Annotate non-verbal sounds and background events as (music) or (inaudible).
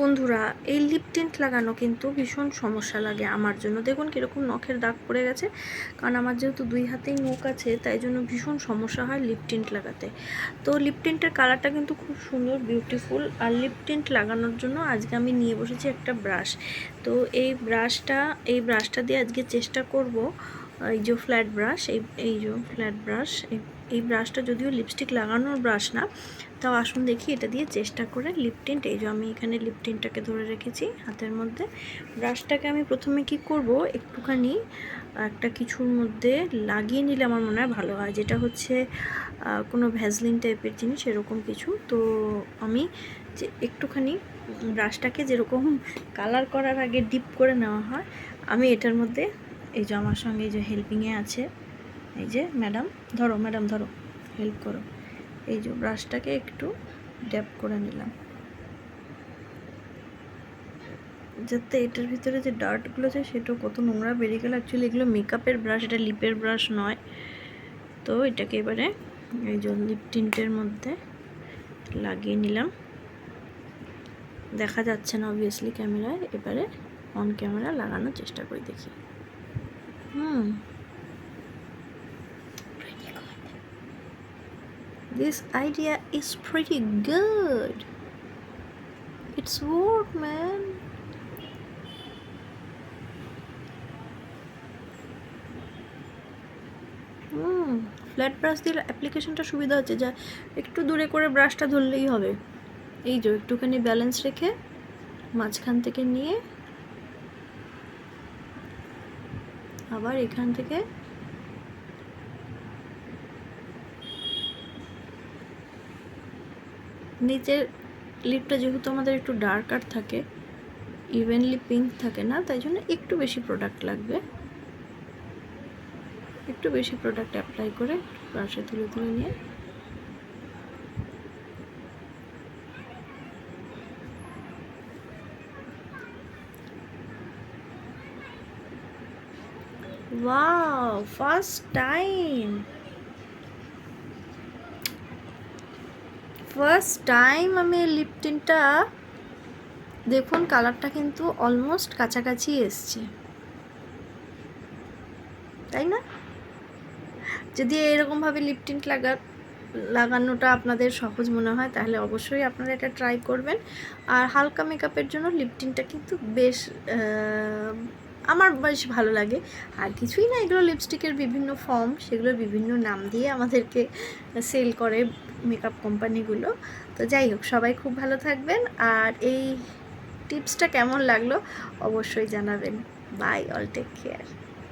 বন্ধুরা, এই lip tint লাগানো কিন্তু ভীষণ সমস্যা লাগে আমার জন্য। দেখুন কীরকম নখের দাগ পড়ে গেছে। কারণ আমার যেহেতু দুই হাতেই নখ আছে, তাই জন্য ভীষণ সমস্যা হয় লিপ টিন্ট লাগাতে। তো লিপ টিন্টের কালারটা কিন্তু খুব সুন্দর বিউটিফুল আর লিপ টিন্ট লাগানোর জন্য আজকে আমি নিয়ে বসেছি একটা ব্রাশ তো এই ব্রাশটা এই ব্রাশটা দিয়ে আজকে চেষ্টা করব এই যে ফ্ল্যাট ব্রাশ এই এই যে ফ্ল্যাট ব্রাশ এই ব্রাশটা যদিও লিপস্টিক লাগানোর ব্রাশ না, তাও আসুন দেখি এটা দিয়ে চেষ্টা করে লিপ টিন্ট এই যে আমি এখানে লিপ টিন্টটাকে ধরে রেখেছি হাতের মধ্যে। ব্রাশটাকে আমি প্রথমে কি করব, একটুখানি, একটা কিছুর মধ্যে লাগিয়ে নিলে আমার মনে হয় ভালো হয়, যেটা হচ্ছে কোনো ভ্যাজলিন টাইপের জিনিস, এরকম কিছু। তো আমি যে একটুখানি ব্রাশটাকে যেরকম (laughs) কালার করার আগে ডিপ করে নেওয়া হয়, আমি এটার মধ্যে এই যে আমার সঙ্গে এই যে হেল্পিংয়ে আছে। এই যে ম্যাডাম ধরো ম্যাডাম ধরো হেল্প করো। এই যে ব্রাশটাকে একটু ড্যাপ করে নিলাম। যাতে এটার ভিতরে যে ডার্টগুলো আছে সেটা কত নোংরা বেরিয়ে গেল। অ্যাকচুয়ালি এগুলো মেকআপের ব্রাশ এটা লিপের ব্রাশ নয়। তো এটাকে এবারে এই যে লিপ টিন্টের মধ্যে লাগিয়ে নিলাম। দেখা যাচ্ছে না অবভিয়াসলি ক্যামেরায়। এবারে অন ক্যামেরা লাগানোর চেষ্টা করি দেখি। Hmm This idea is pretty good. It's work, man. Hmm flat brush দিয়ে অ্যাপ্লিকেশনটা সুবিধা হচ্ছে যা একটু দূরে করে ব্রাশটা ধরলেই হবে এই যে একটুখানি ব্যালেন্স রেখে মাঝখান থেকে নিয়ে আবার এখান থেকে নিচের লিপটা যেহেতু আমাদের একটু ডার্ক আর থাকে ইভেনলি পিঙ্ক থাকে না, তাই জন্য একটু বেশি প্রোডাক্ট লাগবে। একটু বেশি প্রোডাক্ট অ্যাপ্লাই করে ব্রাশে তুলে তুলে নিয়ে Wow, first time. First time আমি লিপটিনটা দেখুন কালারটা কিন্তু অলমোস্ট কাছাকাছি এসছে। তাই না? যদি এরকমভাবে লিপটিন্ট লাগা লাগানোটা আপনাদের সহজ মনে হয় তাহলে অবশ্যই আপনারা এটা ট্রাই করবেন। আর হালকা মেকআপের জন্য লিপটিনটা কিন্তু বেশ আমার বেশ ভালো লাগে। আর কিছুই না, এগুলো লিপস্টিকের বিভিন্ন ফর্ম সেগুলো বিভিন্ন নাম দিয়ে আমাদেরকে সেল করে মেকআপ কোম্পানিগুলো তো যাই হোক, সবাই খুব ভালো থাকবেন। আর এই টিপসটা কেমন লাগল অবশ্যই জানাবেন। By all take care